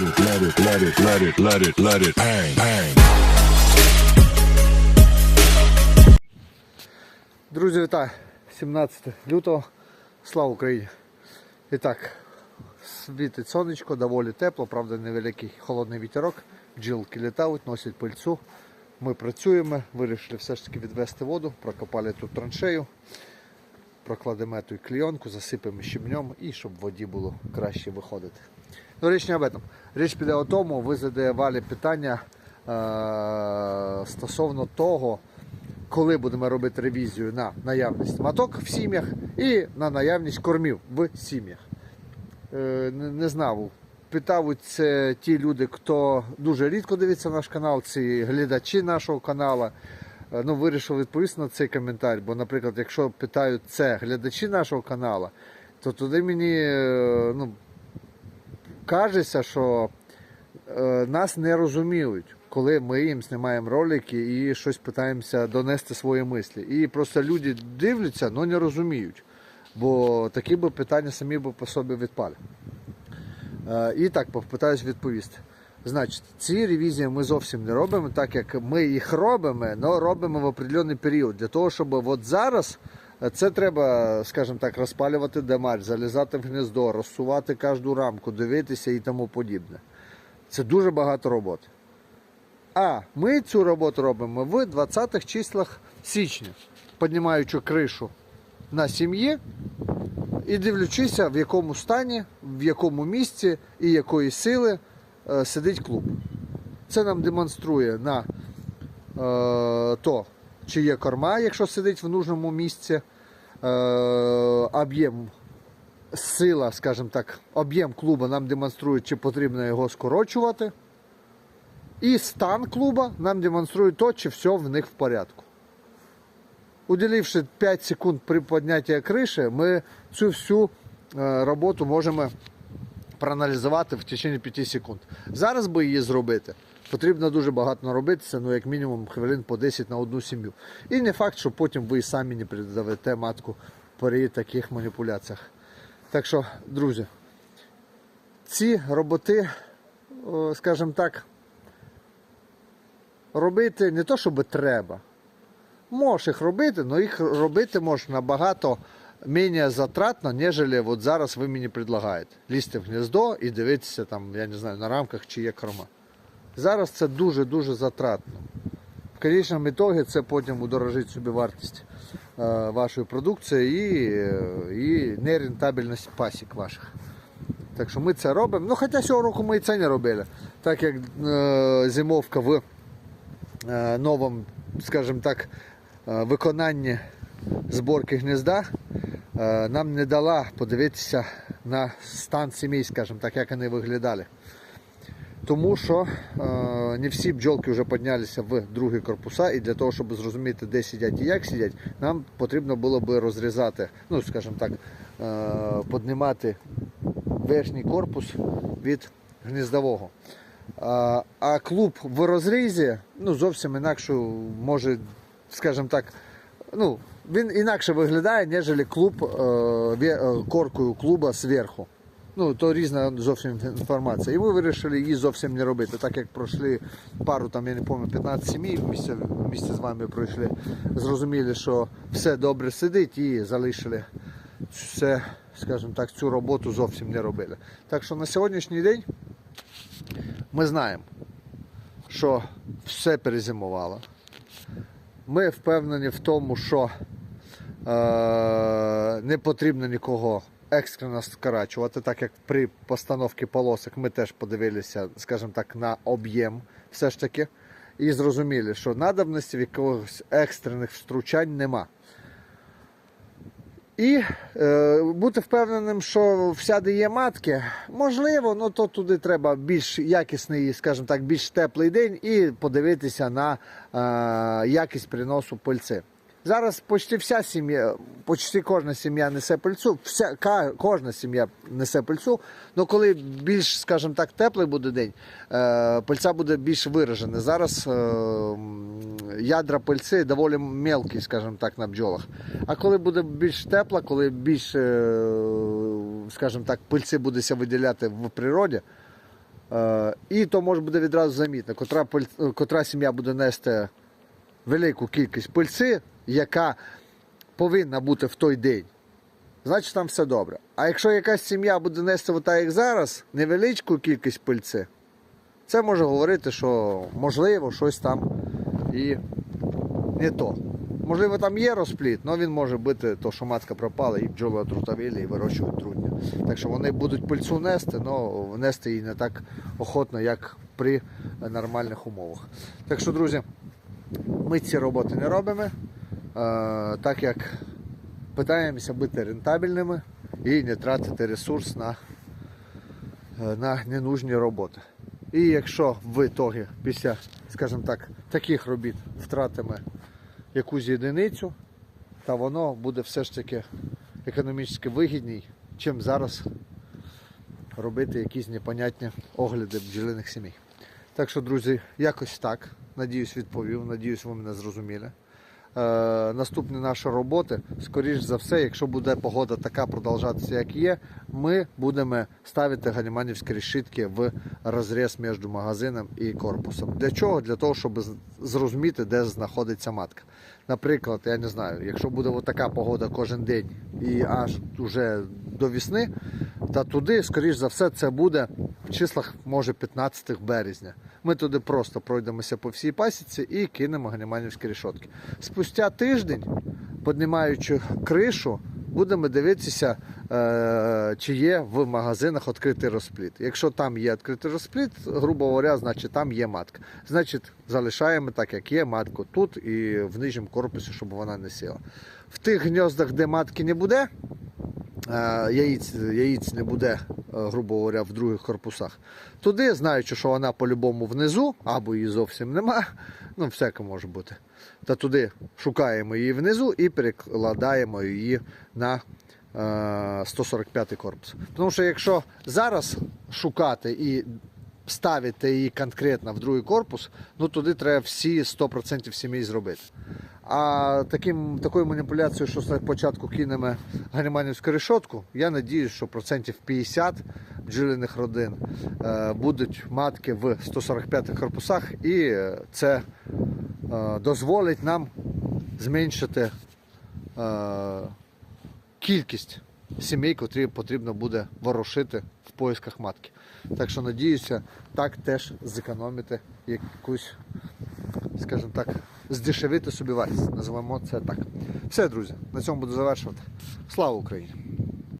let it, let it, let it, let it, let it bang, bang. Друзі, вітаю! 17 лютого. Слава Україні! І так, світить сонечко, доволі тепло, правда невеликий холодний вітерок. Бджілки літають, носять пильцю. Ми працюємо, вирішили все ж таки відвести воду, прокопали тут траншею, прокладемо ту клійонку, засипемо щебнем і щоб воді було краще виходити. Ну, річ не об этом. Річ піде о тому, ви задавали питання е- стосовно того, коли будемо робити ревізію на наявність маток в сім'ях і на наявність кормів в сім'ях. Е, не, знав. Питають це ті люди, хто дуже рідко дивиться наш канал, ці глядачі нашого каналу. Е, Ну, вирішив відповісти на цей коментар. Бо, наприклад, якщо питають це глядачі нашого каналу, то туди мені е, ну, кажеться, що е, нас не розуміють, коли ми їм знімаємо ролики і щось питаємося донести свої мислі. І просто люди дивляться, але не розуміють. Бо такі би питання самі би по собі відпали. Е, І так, попитаюсь відповісти. Значить, ці ревізії ми зовсім не робимо, так як ми їх робимо, але робимо в определений період. Для того, щоб от зараз це треба, скажімо так, розпалювати демарь, залізати в гнездо, розсувати кожну рамку, дивитися і тому подібне. Це дуже багато роботи. А ми цю роботу робимо в 20-х числах січня, піднімаючи кришу на сім'ї і дивлячися, в якому стані, в якому місці і якої сили е, сидить клуб. Це нам демонструє на е, то, чи є корма, якщо сидить в нужному місці, е, об'єм сила, скажімо так, об'єм клуба нам демонструє, чи потрібно його скорочувати. І стан клуба нам демонструє то, чи все в них в порядку. Уділивши 5 секунд при піднятті криші, ми цю всю е, роботу можемо проаналізувати в течение 5 секунд. Зараз би її зробити. Потрібно дуже багато наробитися, ну як мінімум хвилин по 10 на одну сім'ю. І не факт, що потім ви самі не придавите матку при таких маніпуляціях. Так що, друзі, ці роботи, скажімо так, робити не то, щоб треба. Можеш їх робити, але їх робити можеш набагато менш затратно, ніж от зараз ви мені предлагаєте. Лізти в гніздо і дивитися там, я не знаю, на рамках чи є корма. Зараз це дуже-дуже затратно. В конечному ітогі це потім удорожить собі вартість е, вашої продукції і, е, і нерентабельність пасік ваших. Так що ми це робимо. Ну, хоча цього року ми і це не робили. Так як е, зимовка в е, новому, скажімо так, е, виконанні зборки гнізда е, нам не дала подивитися на стан сімей, скажімо так, як вони виглядали. Тому що е, не всі бджолки вже піднялися в другі корпуса, і для того, щоб зрозуміти, де сидять і як сидять, нам потрібно було би розрізати, ну, скажімо так, е, піднімати верхній корпус від гніздового. А, а клуб в розрізі ну, зовсім інакше може, скажімо так, ну, він інакше виглядає, ніж клуб е, е, коркою клуба зверху. Ну, то різна зовсім інформація. І ми вирішили її зовсім не робити, так як пройшли пару, там, я не пам'ятаю, 15 сімей місце, місце з вами пройшли. Зрозуміли, що все добре сидить і залишили все, скажімо так, цю роботу зовсім не робили. Так що на сьогоднішній день ми знаємо, що все перезимувало. Ми впевнені в тому, що е, не потрібно нікого екстрено скорачувати, так як при постановці полосок ми теж подивилися, скажімо так, на об'єм все ж таки. І зрозуміли, що надобності в якогось екстрених втручань нема. І е, бути впевненим, що вся де є матки, можливо, ну то туди треба більш якісний, скажімо так, більш теплий день і подивитися на е, якість приносу пильці. Зараз почти вся сім'я, почти кожна сім'я несе пильцю, вся, ка- кожна сім'я несе пильцю, але коли більш, скажімо так, теплий буде день, е, пильця буде більш виражена. Зараз е, ядра пильці доволі мелкі, скажімо так, на бджолах. А коли буде більш тепла, коли більш, е, скажімо так, пильці буде виділяти в природі, і то може буде відразу замітно, котра, котра сім'я буде нести велику кількість пильці, яка повинна бути в той день, значить там все добре. А якщо якась сім'я буде нести отак, як зараз, невеличку кількість пильці, це може говорити, що можливо щось там і не то. Можливо, там є розпліт, але він може бути то, що матка пропала, і бджоли отрутавілі, і вирощують трудня. Так що вони будуть пильцу нести, але нести її не так охотно, як при нормальних умовах. Так що, друзі, ми ці роботи не робимо, так як питаємося бути рентабельними і не тратити ресурс на, е, на ненужні роботи. І якщо в ітогі після, скажімо так, таких робіт втратимо якусь єдиницю, то воно буде все ж таки економічно вигідній, чим зараз робити якісь непонятні огляди бджолиних сімей. Так що, друзі, якось так. Надіюсь, відповів. Надіюсь, ви мене зрозуміли. Е, наступні наші роботи, скоріш за все, якщо буде погода така продовжатися, як є, ми будемо ставити галіманівські решітки в розріз між магазином і корпусом. Для чого? Для того, щоб зрозуміти, де знаходиться матка. Наприклад, я не знаю, якщо буде така погода кожен день і аж уже до весни, та туди, скоріш за все, це буде в числах, може, 15 березня. Ми туди просто пройдемося по всій пасіці і кинемо ганіманівські рішотки. Спустя тиждень, піднімаючи кришу, будемо дивитися, е, чи є в магазинах відкритий розпліт. Якщо там є відкритий розпліт, грубо говоря, значить там є матка. Значить, залишаємо так, як є матку тут і в нижньому корпусі, щоб вона не сіла. В тих гніздах, де матки не буде, яїць, яїць не буде, е, грубо говоря, в других корпусах. Туди, знаючи, що вона по-любому внизу, або її зовсім нема, ну всяке може бути. Та туди шукаємо її внизу і перекладаємо її на е, 145 корпус. Тому що якщо зараз шукати і ставити її конкретно в другий корпус, ну туди треба всі 100% сімей зробити. А таким, такою маніпуляцією, що спочатку кинемо ганиманівську решетку, я надіюсь, що процентів 50 бджолиних родин е, будуть матки в 145 корпусах, і це е, дозволить нам зменшити е, кількість сімей, котрі потрібно буде ворушити в поисках матки. Так що надіюся, так теж зекономити якусь, скажімо так, здешевити собі вартість. Називаємо це так. Все, друзі, на цьому буду завершувати. Слава Україні!